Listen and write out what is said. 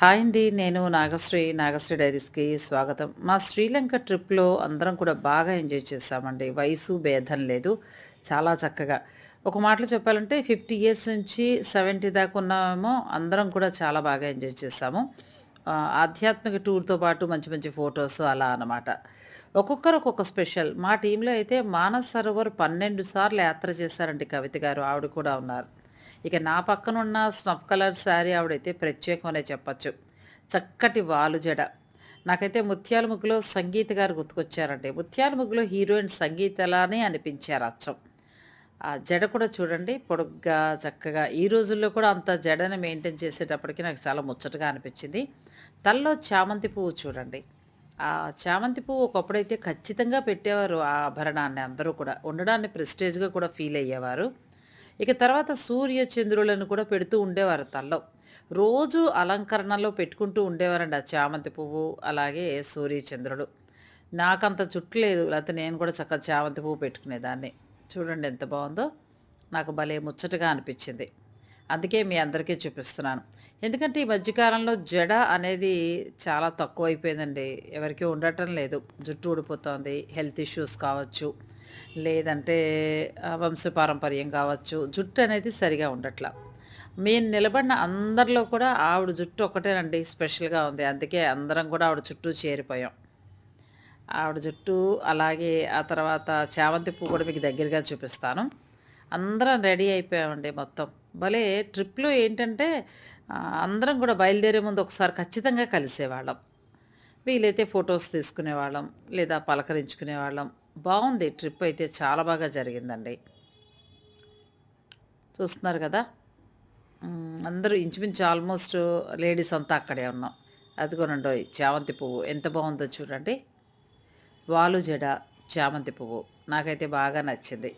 Hi అండి. నేను నాగశ్రీ నాగశ్రీ డైరీస్కి స్వాగతం. మా శ్రీలంక ట్రిప్లో అందరం కూడా బాగా ఎంజాయ్ చేసామండి వయసు భేదం లేదు. చాలా చక్కగా. ఒక మాటలో చెప్పాలంటే ఫిఫ్టీ ఇయర్స్ నుంచి సెవెంటీ దాకా ఉన్నామేమో అందరం కూడా చాలా బాగా ఎంజాయ్ చేసాము ఆధ్యాత్మిక టూర్తో పాటు మంచి మంచి ఫొటోస్ అలా అనమాట ఒక్కొక్కరు ఒక్కొక్క స్పెషల్. మా టీంలో అయితే మానస్ సరోవర్ పన్నెండు సార్లు యాత్ర చేశారండి కవిత గారు. ఆవిడ కూడా ఉన్నారు. ఇక నా పక్కన ఉన్న స్నఫ్ కలర్ శారీ ఆవిడైతే ప్రత్యేకమనే చెప్పచ్చు. చక్కటి వాలు జడ నాకైతే ముత్యాల ముగ్గులో సంగీత గారు గుర్తుకొచ్చారండి. ముత్యాల ముగ్గులో హీరోయిన్ సంగీతలానే అనిపించారు అచ్చం. ఆ జడ కూడా చూడండి పొడుగ్గా చక్కగా. ఈ రోజుల్లో కూడా అంత జడని మెయింటైన్ చేసేటప్పటికి నాకు చాలా ముచ్చటగా అనిపించింది. తల్లో చామంతి పువ్వు చూడండి. ఆ చామంతి పువ్వు ఒకప్పుడైతే ఖచ్చితంగా పెట్టేవారు ఆ ఆభరణాన్ని అందరూ కూడా. ఉండడాన్ని ప్రెస్టేజ్గా కూడా ఫీల్ అయ్యేవారు. ఇక తర్వాత సూర్య చంద్రులను కూడా పెడుతూ ఉండేవారు తల్లో. రోజు అలంకరణలో పెట్టుకుంటూ ఉండేవారండి ఆ చామంతి పువ్వు అలాగే సూర్య చంద్రుడు. నాకంత చుట్టు లేదు లేకపోతే నేను కూడా చక్కగా చామంతి పువ్వు పెట్టుకునేదాన్ని. చూడండి ఎంత బాగుందో నాకు భలే ముచ్చటగా అనిపించింది. అందుకే మీ అందరికీ చూపిస్తున్నాను. ఎందుకంటే ఈ మధ్యకాలంలో జడ అనేది చాలా తక్కువైపోయిందండి. ఎవరికీ ఉండటం లేదు. జుట్టు ఊడిపోతుంది హెల్త్ ఇష్యూస్ కావచ్చు లేదంటే వంశపారంపర్యం కావచ్చు జుట్టు అనేది సరిగా ఉండట్లా. మేము నిలబడిన అందరిలో కూడా ఆవిడ జుట్టు ఒకటేనండి స్పెషల్గా ఉంది. అందుకే అందరం కూడా ఆవిడ చుట్టూ చేరిపోయాం. ఆవిడ జుట్టు అలాగే ఆ తర్వాత చామంతి పువ్వు కూడా మీకు దగ్గరగా చూపిస్తాను. అందరం రెడీ అయిపోయామండి మొత్తం. భలే ట్రిప్లో ఏంటంటే అందరం కూడా బయలుదేరే ముందు ఒకసారి ఖచ్చితంగా కలిసేవాళ్ళం. వీలైతే ఫొటోస్ తీసుకునేవాళ్ళం లేదా పలకరించుకునేవాళ్ళం. బాగుంది ట్రిప్ అయితే చాలా బాగా జరిగిందండి. చూస్తున్నారు కదా? అందరూ ఇంచుమించు ఆల్మోస్ట్ లేడీస్ అంతా అక్కడే ఉన్నాం. అదిగోనండి చామంతి పువ్వు. ఎంత బాగుందో చూడండి. వాలు జడ చామంతి పువ్వు. నాకైతే బాగా నచ్చింది.